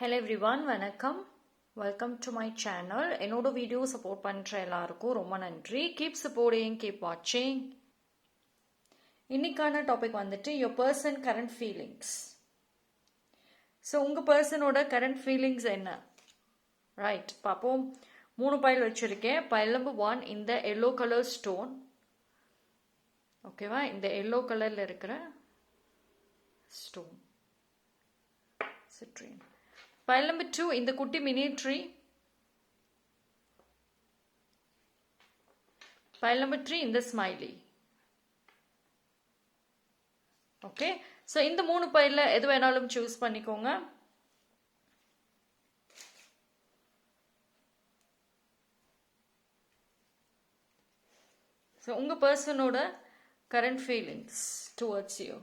Hello everyone வணக்கம். Welcome to my channel என்னோட video support பண்ணுற எல்லாருக்கும் ரொம்ப நன்றி. கீப் சப்போர்டிங் கீப் வாட்சிங் இன்னைக்கான டாபிக் வந்துட்டு your person current feelings so உங்கள் பர்சனோட கரண்ட் ஃபீலிங்ஸ் என்ன? ரைட் பார்ப்போம் மூணு பைல் வச்சுருக்கேன். பைல் நம்பர் ஒன் இந்த எல்லோ கலர் ஸ்டோன் ஓகேவா இந்த எல்லோ கலரில் இருக்கிற stone citrine Pile number two in the குட்டி mini tree. Pile number இந்த in the smiley. Okay so இந்த மூணு பயிரில் எது வேணாலும் சூஸ் பண்ணிக்கோங்க ஸோ உங்கள் பர்சனோட current feelings towards you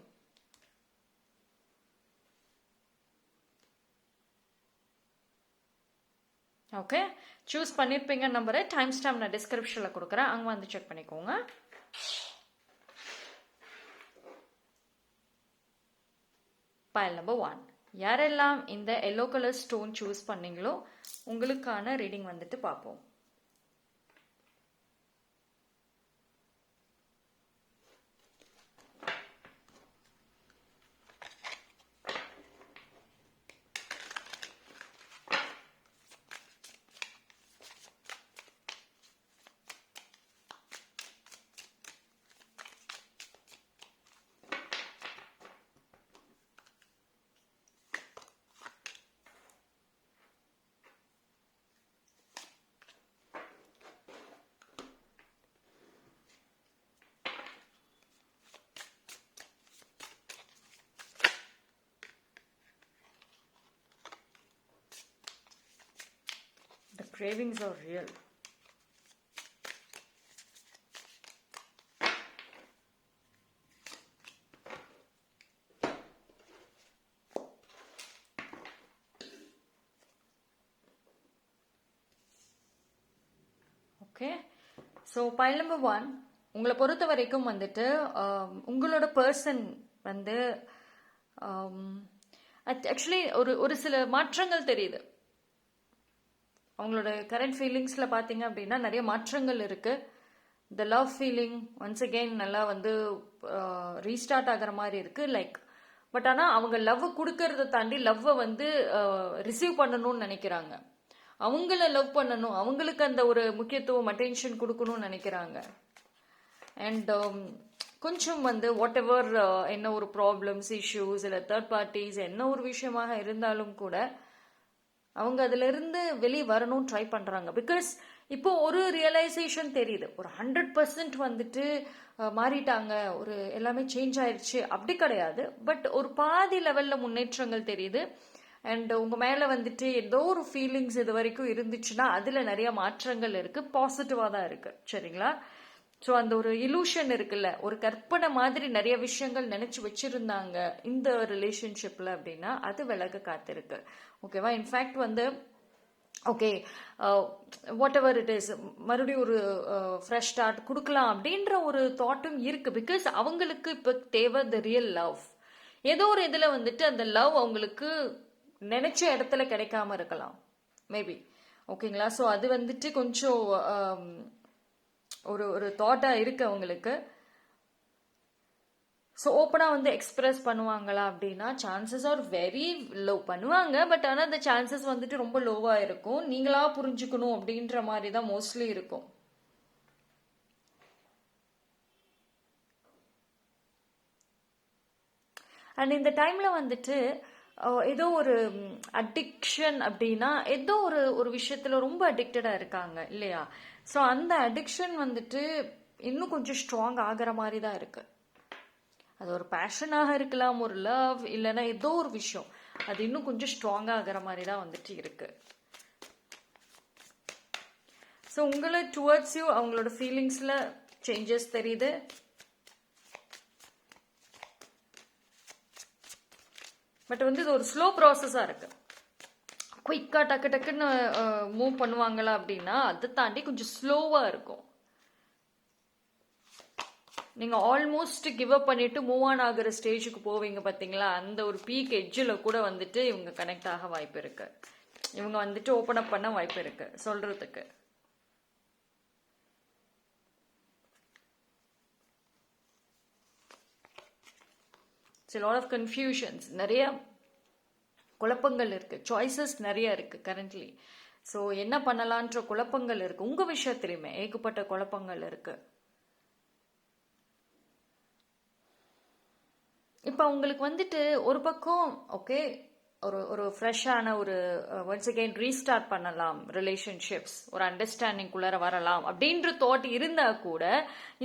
okay choose பண்ணியிருப்பீங்க நம்பரை டைம் ஸ்டாம்ப் நான் டிஸ்கிரிப்ஷனில் கொடுக்குறேன். அங்கே வந்து செக் பண்ணிக்கோங்க. பயல் நம்பர் ஒன் யாரெல்லாம் இந்த எல்லோ கலர் ஸ்டோன் சூஸ் பண்ணீங்களோ உங்களுக்கான ரீடிங் வந்துட்டு பார்ப்போம் The cravings are real. Okay so pile number one உங்களை பொறுத்த வரைக்கும் வந்துட்டு um, உங்களோட பர்சன் வந்து um, ஆக்சுவலி ஒரு ஒரு சில மாற்றங்கள் தெரியுது அவங்களோட கரண்ட் ஃபீலிங்ஸில் பார்த்தீங்க அப்படின்னா நிறைய மாற்றங்கள் இருக்குது the love feeling once again நல்லா வந்து ரீஸ்டார்ட் ஆகிற மாதிரி இருக்குது லைக் பட் ஆனால் அவங்க லவ் கொடுக்கறத தாண்டி லவ்வை வந்து ரிசீவ் பண்ணணும்னு நினைக்கிறாங்க. அவங்கள லவ் பண்ணணும் அவங்களுக்கு அந்த ஒரு முக்கியத்துவம் அட்டென்ஷன் கொடுக்கணும்னு நினைக்கிறாங்க. அண்ட் um, கொஞ்சம் வந்து வாட் எவர் என்ன ஒரு ப்ராப்ளம்ஸ் இஷ்யூஸ் இல்லை தேர்ட் பார்ட்டிஸ் என்ன ஒரு விஷயமாக இருந்தாலும் கூட அவங்க அதுலேருந்து வெளியே வரணும்னு ட்ரை பண்ணுறாங்க பிகாஸ் இப்போ ஒரு ரியலைசேஷன் தெரியுது. ஒரு ஹண்ட்ரட் பர்சன்ட் வந்துட்டு மாறிட்டாங்க. ஒரு எல்லாமே சேஞ்ச் ஆயிடுச்சு அப்படி கிடையாது. பட் ஒரு பாதி லெவலில் முன்னேற்றங்கள் தெரியுது. அண்ட் உங்கள் மேலே வந்துட்டு ஏதோ ஒரு ஃபீலிங்ஸ் இது வரைக்கும் இருந்துச்சுன்னா அதில் நிறைய மாற்றங்கள் இருக்குது பாசிட்டிவாக தான் இருக்குது சரிங்களா? ஸோ அந்த ஒரு இலூஷன் இருக்குல்ல. ஒரு கற்பனை மாதிரி நிறைய விஷயங்கள் நினைச்சு வச்சிருந்தாங்க இந்த ரிலேஷன்ஷிப்ல அப்படின்னா அது விலக காத்திருக்கு. ஓகேவா இன்ஃபேக்ட் வந்து okay whatever it is மறுபடியும் ஒரு uh, ஃப்ரெஷ் ஸ்டார்ட் கொடுக்கலாம் அப்படின்ற ஒரு தாட்டும் இருக்கு. பிகாஸ் அவங்களுக்கு இப்போ தேவை த ரியல் லவ் ஏதோ ஒரு இதில் வந்துட்டு அந்த லவ் அவங்களுக்கு நினைச்ச இடத்துல கிடைக்காம இருக்கலாம். மேபி ஓகேங்களா ஸோ அது வந்துட்டு கொஞ்சம் um, ஒரு ஒரு தாட்டாக இருக்கு அவங்களுக்கு. ஸோ ஓப்பனாக வந்து எக்ஸ்பிரஸ் பண்ணுவாங்களா அப்படின்னா சான்சஸ் ஆர் வெரி லோ பண்ணுவாங்க பட் ஆனால் அந்த சான்சஸ் வந்துட்டு ரொம்ப லோவாக இருக்கும். நீங்களா புரிஞ்சுக்கணும் அப்படின்ற மாதிரி தான் மோஸ்ட்லி இருக்கும். அண்ட் இந்த டைமில் வந்துட்டு ஏதோ ஒரு அடிக்ஷன் அப்படின்னா ஏதோ ஒரு ஒரு விஷயத்தில் ரொம்ப அடிக்டடாக இருக்காங்க இல்லையா? ஸோ அந்த அடிக்ஷன் வந்துட்டு இன்னும் கொஞ்சம் ஸ்ட்ராங் ஆகிற மாதிரி தான் இருக்கு. அது ஒரு பேஷனாக இருக்கலாம் ஒரு லவ் இல்லைன்னா ஏதோ ஒரு விஷயம். அது இன்னும் கொஞ்சம் ஸ்ட்ராங்காக ஆகிற மாதிரி தான் வந்துட்டு இருக்கு. ஸோ உங்களை டுவர்ட்ஸ் யூ அவங்களோட ஃபீலிங்ஸில் சேஞ்சஸ் தெரியுது. பட் வந்து இது ஒரு ஸ்லோ ப்ராசஸாக இருக்குது குயிக்காக டக்கு டக்குன்னு மூவ் பண்ணுவாங்களா அப்படின்னா அதை தாண்டி கொஞ்சம் ஸ்லோவாக இருக்கும். நீங்கள் ஆல்மோஸ்ட் கிவ் அப் பண்ணிட்டு மூவ் ஆன் ஆகிற ஸ்டேஜுக்கு போவீங்க பார்த்தீங்களா அந்த ஒரு பீக் எட்ஜில் கூட வந்துட்டு இவங்க கனெக்ட் ஆக வாய்ப்பு இருக்கு. இவங்க வந்துட்டு ஓப்பன் அப் பண்ண வாய்ப்பு இருக்கு சொல்றதுக்கு. சில லாட் ஆஃப் கன்ஃபியூஷன்ஸ் நிறைய குழப்பங்கள் இருக்கு. சாய்ஸஸ் நிறைய இருக்கு கரண்ட்லி ஸோ என்ன பண்ணலான்ற குழப்பங்கள் இருக்கு. உங்க விஷயத்திலுமே ஏகப்பட்ட குழப்பங்கள் இருக்கு. இப்போ உங்களுக்கு வந்துட்டு ஒரு பக்கம் ஓகே ஒரு ஒரு ஃப்ரெஷ்ஷான ஒரு ஒன்ஸ் அகெயின் ரீஸ்டார்ட் பண்ணலாம் ரிலேஷன்ஷிப்ஸ் ஒரு அண்டர்ஸ்டாண்டிங் குள்ளார வரலாம். அப்படின்ற தாட் இருந்தா கூட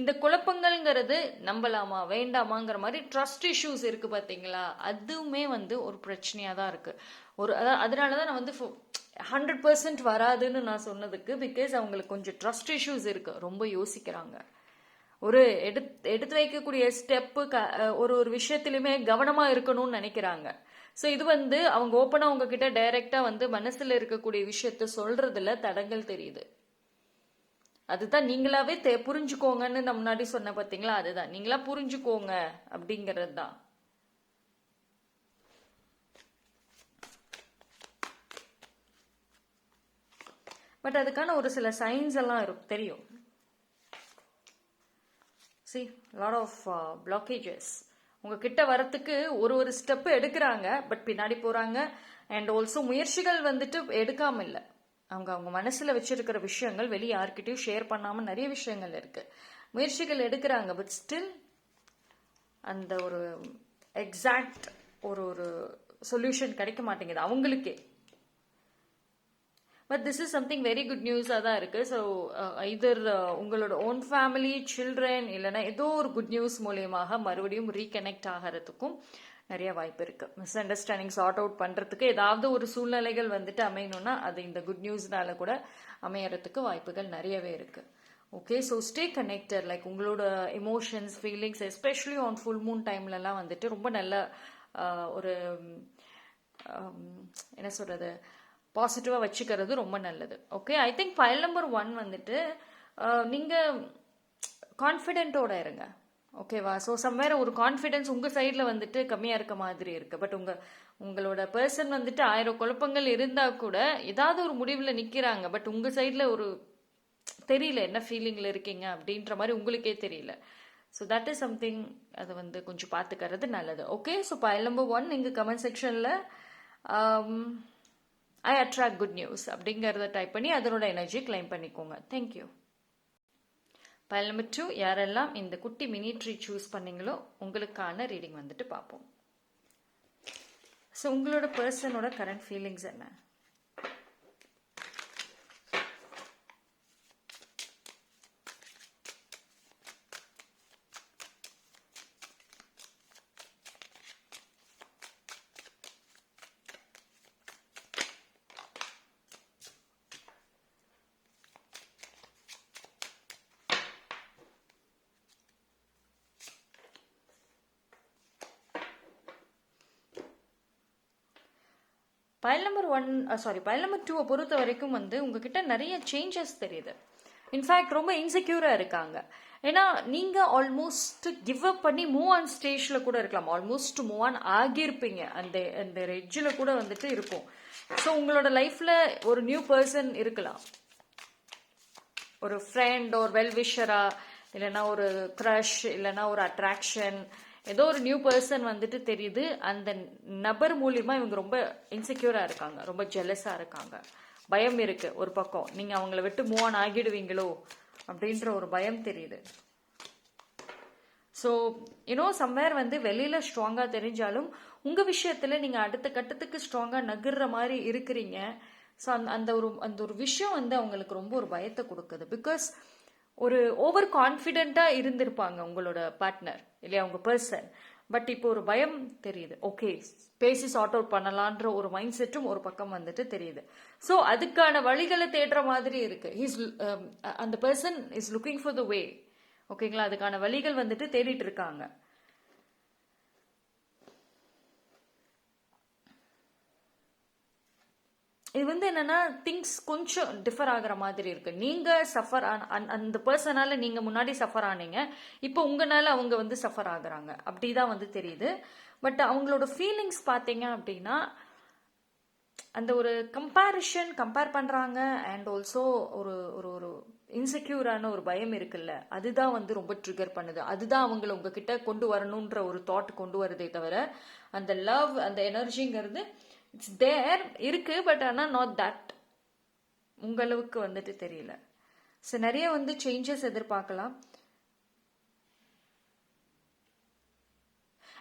இந்த குழப்பங்கள்ங்கிறது நம்பலாமா வேண்டாமாங்கிற மாதிரி ட்ரஸ்ட் இஷ்யூஸ் இருக்கு பாத்தீங்களா? அதுவுமே வந்து ஒரு பிரச்சனையா தான் இருக்கு. ஒரு அதான் அதனால தான் நான் வந்து ஹண்ட்ரட் பர்சன்ட் வராதுன்னு நான் சொன்னதுக்கு பிகாஸ் அவங்களுக்கு கொஞ்சம் ட்ரஸ்ட் இஷ்யூஸ் இருக்கு. ரொம்ப யோசிக்கிறாங்க. ஒரு எடுத்து எடுத்து வைக்கக்கூடிய ஸ்டெப்பு ஒரு ஒரு விஷயத்திலுமே கவனமா இருக்கணும்னு நினைக்கிறாங்க. ஸோ இது வந்து அவங்க ஓப்பனாக உங்ககிட்ட டைரக்டா வந்து மனசில் இருக்கக்கூடிய விஷயத்த சொல்றதுல தடங்கள் தெரியுது. அதுதான் நீங்களாவே தெ புரிஞ்சுக்கோங்கன்னு நான் முன்னாடி சொன்ன பார்த்தீங்களா அதுதான். நீங்களா புரிஞ்சுக்கோங்க அப்படிங்கிறது தான் பட் அதுக்கான ஒரு சில சைன்ஸ் எல்லாம் இருக்கும் தெரியும். சி லாட் ஆஃப் பிளாக்கேஜஸ் உங்ககிட்ட வரத்துக்கு ஒரு ஒரு ஸ்டெப் எடுக்கிறாங்க பட் பின்னாடி போறாங்க. அண்ட் ஆல்சோ முயற்சிகள் வந்துட்டு எடுக்காம இல்லை அவங்க அவங்க மனசுல வச்சிருக்கிற விஷயங்கள் வெளியே யார்கிட்டயும் ஷேர் பண்ணாம நிறைய விஷயங்கள் இருக்கு. முயற்சிகள் எடுக்கிறாங்க பட் ஸ்டில் அந்த ஒரு எக்ஸாக்ட் ஒரு ஒரு சொல்யூஷன் கிடைக்க மாட்டேங்குது. அவங்களுக்கே. But this is something very good நியூஸாக தான் இருக்குது ஸோ இதர் உங்களோட ஓன் ஃபேமிலி சில்ட்ரன் இல்லைனா ஏதோ ஒரு குட் நியூஸ் மூலியமாக மறுபடியும் ரீகனெக்ட் ஆகிறதுக்கும் நிறைய வாய்ப்பு இருக்குது மிஸ் அண்டர்ஸ்டாண்டிங் சார்ட் அவுட் பண்ணுறதுக்கு ஏதாவது ஒரு சூழ்நிலைகள் வந்துட்டு அமையணும்னா அது இந்த குட் நியூஸ்னால கூட அமையறதுக்கு வாய்ப்புகள் நிறையவே இருக்குது okay so stay connected like உங்களோட emotions feelings especially on full moon டைம்லலாம் வந்துட்டு ரொம்ப நல்ல uh, ஒரு um, என்ன சொல்கிறது பாசிட்டிவாக வச்சுக்கிறது ரொம்ப நல்லது. Okay I think file number one வந்துட்டு நீங்கள் கான்ஃபிடென்ட்டோட இருங்க. ஓகேவா ஸோ சம்வேர் ஒரு கான்ஃபிடென்ஸ் உங்கள் சைடில் வந்துட்டு கம்மியாக இருக்க மாதிரி இருக்குது பட் உங்கள் உங்களோட பர்சன் வந்துட்டு ஆயிரம் குழப்பங்கள் இருந்தால் கூட ஏதாவது ஒரு முடிவில் நிற்கிறாங்க பட் உங்கள் சைடில் ஒரு தெரியல என்ன ஃபீலிங்கில் இருக்கீங்க அப்படின்ற மாதிரி உங்களுக்கே தெரியல. ஸோ தட் இஸ் சம்திங் அதை வந்து கொஞ்சம் பார்த்துக்கிறது நல்லது. Okay so pile number one நீங்கள் கமெண்ட் செக்ஷனில் ஐ அட்ராக்ட் குட் நியூஸ் அப்படிங்கிறத டைப் பண்ணி அதனோட எனர்ஜி கிளைம் பண்ணிக்கோங்க. Thank you pile number two யாரெல்லாம் இந்த குட்டி மினிட்ரி சூஸ் பண்ணீங்களோ உங்களுக்கான ரீடிங் வந்துட்டு பார்ப்போம். ஸோ உங்களோட பர்சனோட கரண்ட் ஃபீலிங்ஸ் என்ன? Pile number one sorry pile number டூவை பொறுத்த வரைக்கும் வந்து உங்ககிட்ட நிறைய சேஞ்சஸ் தெரியுது. இன்ஃபேக்ட் ரொம்ப இன்செக்யூராக இருக்காங்க. ஏன்னா நீங்கள் ஆல்மோஸ்ட் கிவ் அப் பண்ணி மூவ் ஆன் ஸ்டேஜில் கூட இருக்கலாம். ஆல்மோஸ்ட் மூவ் ஆன் ஆகியிருப்பீங்க. அந்த அந்த ரெஜ்ஜில் கூட வந்துட்டு இருக்கும். ஸோ உங்களோட லைஃப்பில் ஒரு நியூ பர்சன் இருக்கலாம். ஒரு ஃப்ரெண்ட் ஒரு வெல்விஷராக இல்லைன்னா ஒரு க்ரஷ் இல்லைன்னா ஒரு அட்ராக்ஷன் ஏதோ ஒரு நியூ பர்சன் வந்துட்டு தெரியுது. அந்த நபர் மூலியமா இவங்க ரொம்ப இன்செக்யூரா இருக்காங்க. ரொம்ப ஜெலஸா இருக்காங்க. பயம் இருக்கு ஒரு பக்கம். நீங்க அவங்கள விட்டு மூவ் ஆன் ஆகிடுவீங்களோ அப்படின்ற ஒரு பயம் தெரியுது. ஸோ யூனோ சம்வேர் வந்து வெளியில ஸ்ட்ராங்கா தெரிஞ்சாலும் உங்க விஷயத்துல நீங்க அடுத்த கட்டத்துக்கு ஸ்ட்ராங்கா நகர்ற மாதிரி இருக்கிறீங்க. ஸோ அந்த அந்த ஒரு அந்த ஒரு விஷயம் வந்து அவங்களுக்கு ரொம்ப ஒரு பயத்தை கொடுக்குது. பிகாஸ் ஒரு ஓவர் கான்ஃபிடெண்ட்டாக இருந்திருப்பாங்க உங்களோட பார்ட்னர் இல்லையா உங்கள் பர்சன் பட் இப்போ ஒரு பயம் தெரியுது. ஓகே பேசி சார்ட் அவுட் பண்ணலான்ற ஒரு மைண்ட் செட்டும் ஒரு பக்கம் வந்துட்டு தெரியுது. ஸோ அதுக்கான வழிகளை தேடுற மாதிரி இருக்கு. ஹீஸ் um, அந்த person is looking for the way ஓகேங்களா அதுக்கான வழிகள் வந்துட்டு தேடிட்டு இருக்காங்க. இது வந்து என்னன்னா திங்ஸ் கொஞ்சம் டிஃபர் ஆகுற மாதிரி இருக்கு. நீங்க சஃபர் அந்த பர்சனால நீங்க முன்னாடி சஃபர் ஆனீங்க. இப்போ உங்களால் அவங்க வந்து சஃபர் ஆகுறாங்க. அப்படிதான் வந்து தெரியுது. பட் அவங்களோட ஃபீலிங்ஸ் பார்த்தீங்க அப்படின்னா அந்த ஒரு கம்பேரிஷன் கம்பேர் பண்றாங்க. அண்ட் ஆல்சோ ஒரு ஒரு ஒரு இன்செக்யூரான ஒரு பயம் இருக்குல்ல. அதுதான் வந்து ரொம்ப ட்ரிகர் பண்ணுது. அதுதான் அவங்கள உங்ககிட்ட கொண்டு வரணுன்ற ஒரு தாட் கொண்டு வருதே தவிர அந்த லவ் அந்த எனர்ஜிங்கிறது இட்ஸ் தேர் இருக்கு பட் ஆனால் நாட் தட் உங்களவுக்கு வந்துட்டு தெரியல. ஸோ நிறைய வந்து சேஞ்சஸ் எதிர்பார்க்கலாம்.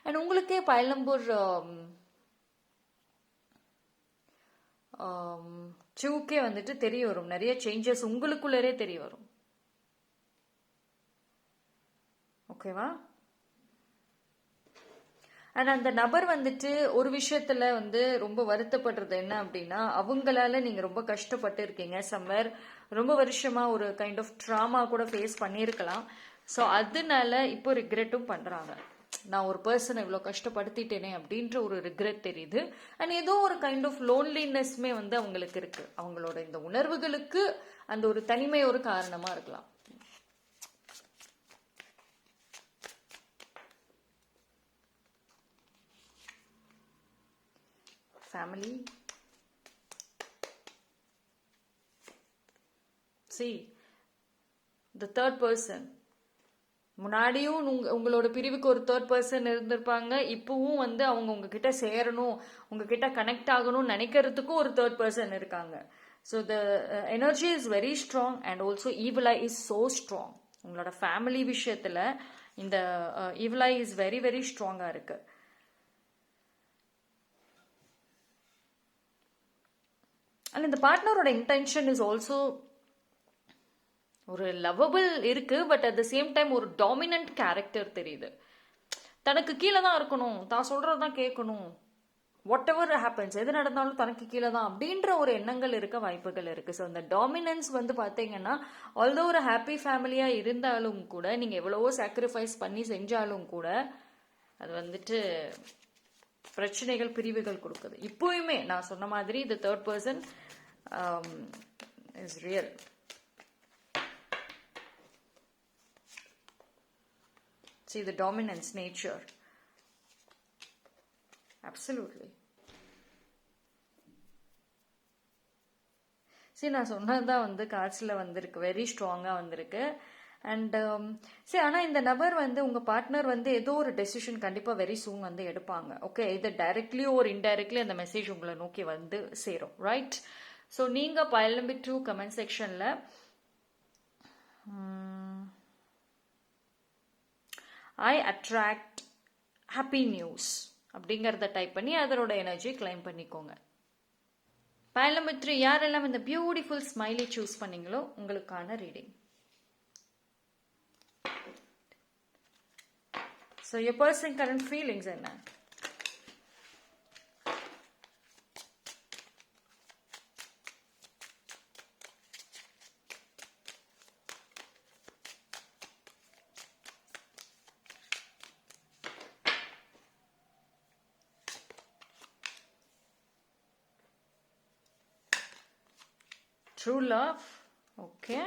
அண்ட் உங்களுக்கே பைலம்பூர் um, um, சிவுக்கே வந்துட்டு தெரிய வரும். நிறைய சேஞ்சஸ் உங்களுக்குள்ளரே தெரிய வரும். ஓகேவா அண்ட் அந்த நபர் வந்துட்டு ஒரு விஷயத்துல வந்து ரொம்ப வருத்தப்படுறது என்ன அப்படின்னா அவங்களால நீங்க ரொம்ப கஷ்டப்பட்டு இருக்கீங்க. சம்மர் ரொம்ப வருஷமா ஒரு கைண்ட் ஆஃப் ட்ராமா கூட ஃபேஸ் பண்ணியிருக்கலாம். ஸோ அதனால இப்போ ரிக்ரெட்டும் பண்றாங்க. நான் ஒரு பர்சனை இவ்வளோ கஷ்டப்படுத்திட்டேனே அப்படின்ற ஒரு ரிக்ரெட் தெரியுது. அண்ட் ஏதோ ஒரு கைண்ட் ஆஃப் லோன்லினஸ்மே வந்து அவங்களுக்கு இருக்கு. அவங்களோட இந்த உணர்வுகளுக்கு அந்த ஒரு தனிமை ஒரு காரணமா இருக்கலாம். Family see the third person முன்னாடியும் உங்க உங்களோட பிரிவுக்கு ஒரு தேர்ட் பர்சன் இருந்திருப்பாங்க. இப்பவும் வந்து அவங்க உங்ககிட்ட சேரணும் உங்ககிட்ட கனெக்ட் ஆகணும்னு நினைக்கிறதுக்கும் ஒரு தேர்ட் பர்சன் இருக்காங்க. So the energy is very strong and also ஈவிலா is so strong உங்களோட ஃபேமிலி விஷயத்தில் இந்த ஈவிலா இஸ் வெரி வெரி ஸ்ட்ராங்காக இருக்குது அண்ட் இந்த பார்ட்னரோட இன்டென்ஷன் இஸ் ஆல்சோ ஒரு லவ்வபிள் இருக்கு but at the same time ஒரு டாமினன்ட் கேரக்டர் தெரியுது. தனக்கு கீழே தான் இருக்கணும் தான் சொல்றதான் கேட்கணும். வாட் எவர் ஹேப்பன்ஸ் எது நடந்தாலும் தனக்கு கீழே தான் அப்படின்ற ஒரு எண்ணங்கள் இருக்க வாய்ப்புகள் இருக்கு. ஸோ அந்த டாமினன்ஸ் வந்து பார்த்தீங்கன்னா ஆல்தோ ஒரு ஹாப்பி ஃபேமிலியாக இருந்தாலும் கூட நீங்கள் எவ்வளவோ சாக்ரிஃபைஸ் பண்ணி செஞ்சாலும் கூட அது வந்துட்டு பிரச்சனைகள் பிரிவுகள் கொடுக்குது இப்போயுமே நான் சொன்ன மாதிரி இந்த third person is real See the dominance nature. Absolutely. சரி நான் சொன்னதுதான் வந்து காட்சியில் வந்திருக்கு வெரி ஸ்ட்ராங்காக வந்திருக்கு அண்ட் um, சரி ஆனால் இந்த நபர் வந்து உங்கள் பார்ட்னர் வந்து ஏதோ ஒரு டெசிஷன் கண்டிப்பாக வெரி சூன் வந்து எடுப்பாங்க. ஓகே இது டைரக்ட்லி ஒரு இன்டைரக்ட்லி அந்த மெசேஜ் உங்களை நோக்கி வந்து சேரும். ரைட் ஸோ நீங்கள் பயிலம்பி டூ கமெண்ட் செக்ஷனில் ஐ அட்ராக்ட் ஹாப்பி நியூஸ் அப்படிங்கிறத டைப் பண்ணி அதனோட எனர்ஜி கிளைம் பண்ணிக்கோங்க. பயலமித்ரி யாரெல்லாம் இந்த பியூட்டிஃபுல் ஸ்மைலி சூஸ் பண்ணீங்களோ உங்களுக்கான reading so your person current feelings என்ன true love okay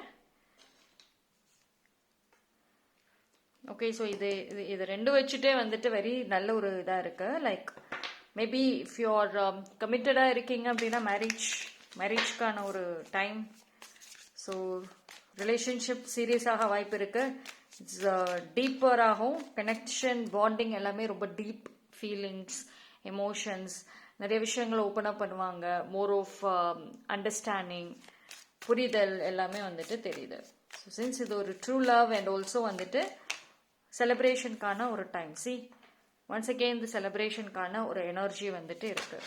Okay so இது இது இது ரெண்டு வச்சுட்டே வந்துட்டு வெரி நல்ல ஒரு இதாக இருக்கு. Like maybe if you are கமிட்டடாக இருக்கீங்க அப்படின்னா மேரேஜ் மேரேஜ்க்கான ஒரு டைம் ஸோ ரிலேஷன்ஷிப் சீரியஸாக வாய்ப்பு இருக்கு. இட்ஸ் டீப்பராகும் கனெக்ஷன் பாண்டிங் எல்லாமே ரொம்ப டீப் ஃபீலிங்ஸ் எமோஷன்ஸ் நிறைய விஷயங்களை ஓப்பன் அப் பண்ணுவாங்க. மோர் ஆஃப் அண்டர்ஸ்டாண்டிங் புரிதல் எல்லாமே வந்துட்டு தெரியுது. ஸோ சின்ஸ் இது ஒரு ட்ரூ லவ் அண்ட் ஆல்சோ வந்துட்டு செலிப்ரேஷனுக்கான ஒரு டைம் சி ஒன்ஸ் அகெயின் இந்த செலிப்ரேஷனுக்கான ஒரு எனர்ஜி வந்துட்டு இருக்கு.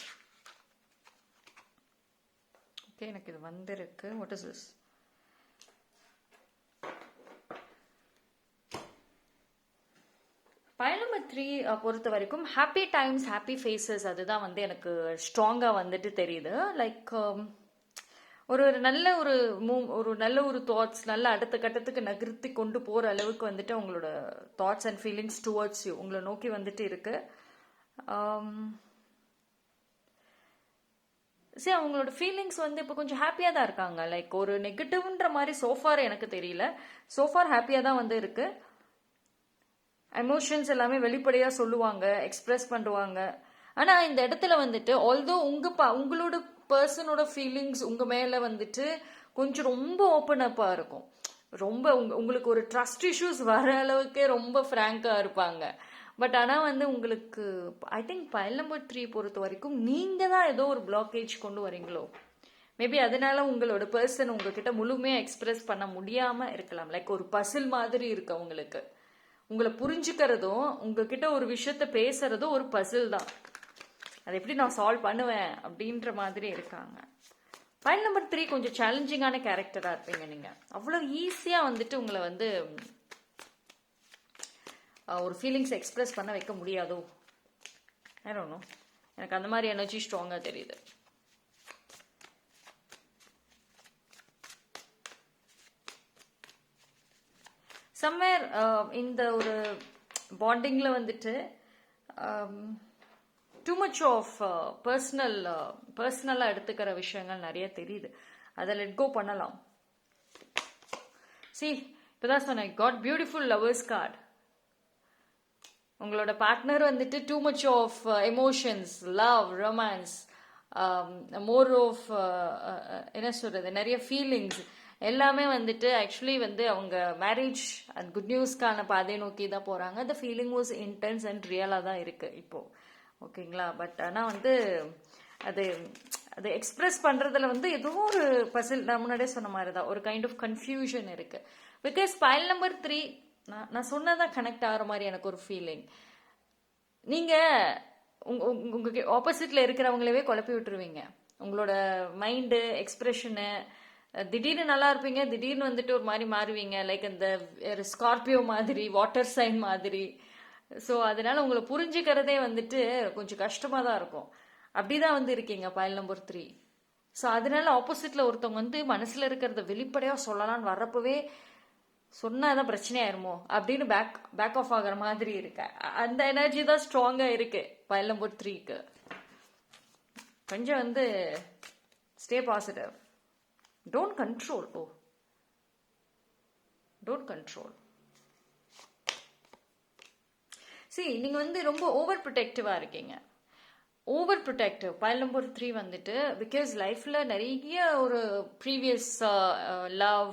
ஓகே எனக்கு இது வந்திருக்கு. வாட் இஸ் திஸ் பயணமத்ரி பொறுத்த வரைக்கும் ஹாப்பி டைம்ஸ் ஹாப்பி ஃபேஸஸ் அதுதான் வந்து எனக்கு ஸ்ட்ராங்காக வந்துட்டு தெரியுது. லைக் um, ஒரு ஒரு நல்ல ஒரு மூ ஒரு நல்ல ஒரு தாட்ஸ் நல்ல அடுத்த கட்டத்துக்கு நகர்த்தி கொண்டு போகிற அளவுக்கு வந்துட்டு உங்களோட thoughts and feelings towards you உங்களை நோக்கி வந்துட்டு இருக்கு. Um, சரி அவங்களோட ஃபீலிங்ஸ் வந்து இப்போ கொஞ்சம் ஹாப்பியாக தான் இருக்காங்க. லைக் ஒரு நெகட்டிவ்ன்ற மாதிரி சோஃபார் எனக்கு தெரியல. சோஃபார் ஹாப்பியாக தான் வந்து இருக்கு. எமோஷன்ஸ் எல்லாமே வெளிப்படையாக சொல்லுவாங்க எக்ஸ்பிரஸ் பண்ணுவாங்க. ஆனால் இந்த இடத்துல வந்துட்டு ஆல்தோ உங்கள் பா உங்களோட பர்சனோட ஃபீலிங்ஸ் உங்கள் மேலே வந்துட்டு கொஞ்சம் ரொம்ப ஓப்பன் அப்பாக இருக்கும். ரொம்ப உங்க உங்களுக்கு ஒரு ட்ரஸ்ட் இஷ்யூஸ் வர அளவுக்கே ரொம்ப ஃப்ராங்காக இருப்பாங்க. பட் ஆனால் வந்து உங்களுக்கு I think pile number three பொறுத்த வரைக்கும் நீங்கள் தான் ஏதோ ஒரு பிளாக்கேஜ் கொண்டு வரீங்களோ? மேபி அதனால உங்களோட பர்சன் உங்ககிட்ட முழுமையாக எக்ஸ்பிரஸ் பண்ண முடியாமல் இருக்கலாம். லைக் ஒரு பசில் மாதிரி இருக்கு அவங்களுக்கு. உங்களை புரிஞ்சுக்கிறதும் உங்ககிட்ட ஒரு விஷயத்த பேசுறதும் ஒரு பசில் தான். அதை எப்படி நான் சால்வ் பண்ணுவேன் அப்படின்ற மாதிரி இருக்காங்க. பாயிண்ட் நம்பர் த்ரீ கொஞ்சம் சேலஞ்சிங்கான கேரக்டராக இருப்பீங்க நீங்கள் அவ்வளோ ஈஸியாக வந்துட்டு உங்களை வந்து ஒரு ஃபீலிங்ஸ் எக்ஸ்பிரஸ் பண்ண வைக்க முடியாதோ? ஒன்றும் எனக்கு அந்த மாதிரி எனர்ஜி ஸ்ட்ராங்காக தெரியுது. சம்வேர் இந்த ஒரு பாண்டிங்கில் வந்துட்டு டூ மச் ஆஃப் பர்சனல் பர்சனலாக எடுத்துக்கிற விஷயங்கள் நிறைய தெரியுது. அதை லெட் கோ பண்ணலாம். சி இப்போதான் சொன்னேன் காட் பியூட்டிஃபுல் லவர்ஸ் கார்டு உங்களோட பார்ட்னர் வந்துட்டு too much of emotions love romance more of என்ன சொல்றது நிறைய ஃபீலிங்ஸ் எல்லாமே வந்துட்டு ஆக்சுவலி வந்து அவங்க மேரேஜ் அண்ட் குட் நியூஸ்க்கான பாதையை நோக்கி தான் போகிறாங்க அந்த ஃபீலிங் வாஸ் இன்டென்ஸ் அண்ட் ரியலாக தான் இருக்குது இப்போது ஓகேங்களா? பட் ஆனால் வந்து அது அது எக்ஸ்பிரஸ் பண்ணுறதுல வந்து ஏதோ ஒரு பசில் நான் முன்னாடியே சொன்ன மாதிரி தான் ஒரு கைண்ட் ஆஃப் கன்ஃபியூஷன் இருக்குது பிகாஸ் ஃபைல் நம்பர் த்ரீ நான் நான் சொன்னதான் கனெக்ட் ஆகிற மாதிரி எனக்கு ஒரு ஃபீலிங் நீங்கள் உங்க உங்கள் ஆப்போசிட்டில் இருக்கிறவங்களவே குழப்பி விட்டுருவீங்க. உங்களோட மைண்டு எக்ஸ்பிரஷனு திடீர்னு நல்லா இருப்பீங்க திடீர்னு வந்துட்டு ஒரு மாதிரி மாறுவீங்க. லைக் இந்த ஸ்கார்பியோ மாதிரி வாட்டர் சைன் மாதிரி. ஸோ அதனால உங்களை புரிஞ்சுக்கிறதே வந்துட்டு கொஞ்சம் கஷ்டமாக தான் இருக்கும். அப்படிதான் வந்து இருக்கீங்க பயல் நம்பர் த்ரீ ஸோ அதனால ஆப்போசிட்ல ஒருத்தவங்க வந்து மனசில் இருக்கிறத வெளிப்படையாக சொல்லலாம்னு வர்றப்பவே சொன்னா தான் பிரச்சனையாயிருமோ? அப்படின்னு பேக் பேக் ஆஃப் ஆகிற மாதிரி இருக்கு. அந்த எனர்ஜி தான் ஸ்ட்ராங்காக இருக்கு பயல் நம்பர் த்ரீக்கு கொஞ்சம் வந்து stay positive don't control oh don't control C நீங்கள் வந்து ரொம்ப ஓவர் ப்ரொடெக்டிவாக இருக்கீங்க. Over protective file number three வந்துட்டு பிகாஸ் லைஃப்பில் நிறைய ஒரு ப்ரீவியஸ் லவ்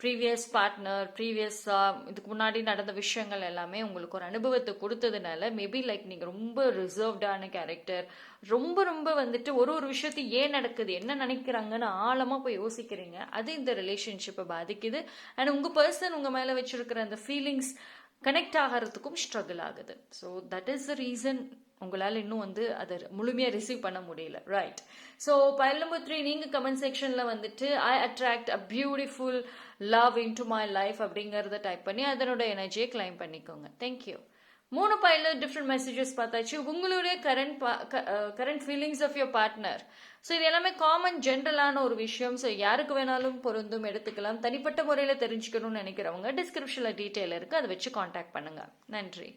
ப்ரீவியஸ் பார்ட்னர் ப்ரீவியஸாக இதுக்கு முன்னாடி நடந்த விஷயங்கள் எல்லாமே உங்களுக்கு ஒரு அனுபவத்தை கொடுத்ததுனால மேபி லைக் நீங்கள் ரொம்ப ரிசர்வ்டான கேரக்டர் ரொம்ப ரொம்ப வந்துட்டு ஒரு ஒரு விஷயத்தை ஏன் நடக்குது என்ன நினைக்கிறாங்கன்னு ஆழமாக போய் யோசிக்கிறீங்க. அது இந்த ரிலேஷன்ஷிப்பை பாதிக்குது. அண்ட் உங்கள் பர்சன் உங்கள் மேலே வச்சுருக்கிற அந்த ஃபீலிங்ஸ் கனெக்ட் ஆகிறதுக்கும் ஸ்ட்ரகிள் ஆகுது. So that is the reason உங்களால் இன்னும் வந்து அதை முழுமையாக ரிசீவ் பண்ண முடியல. Right so file number three நீங்கள் கமெண்ட் செக்ஷனில் வந்துட்டு I attract a beautiful love into my life அப்படிங்கிறத டைப் பண்ணி அதனோட எனர்ஜியை கிளைம் பண்ணிக்கோங்க. தேங்க்யூ மூணு பைல டிஃப்ரெண்ட் மெசேஜஸ் பார்த்தாச்சு. உங்களுடைய current current feelings of your partner so இது எல்லாமே காமன் ஜென்ரலான ஒரு விஷயம். ஸோ யாருக்கு வேணாலும் பொருந்தும் எடுத்துக்கலாம். தனிப்பட்ட முறையில் தெரிஞ்சுக்கணும்னு நினைக்கிறவங்க டிஸ்கிரிப்ஷனில் டீட்டெயில் இருக்குது அதை வச்சு காண்டாக்ட் பண்ணுங்க. நன்றி.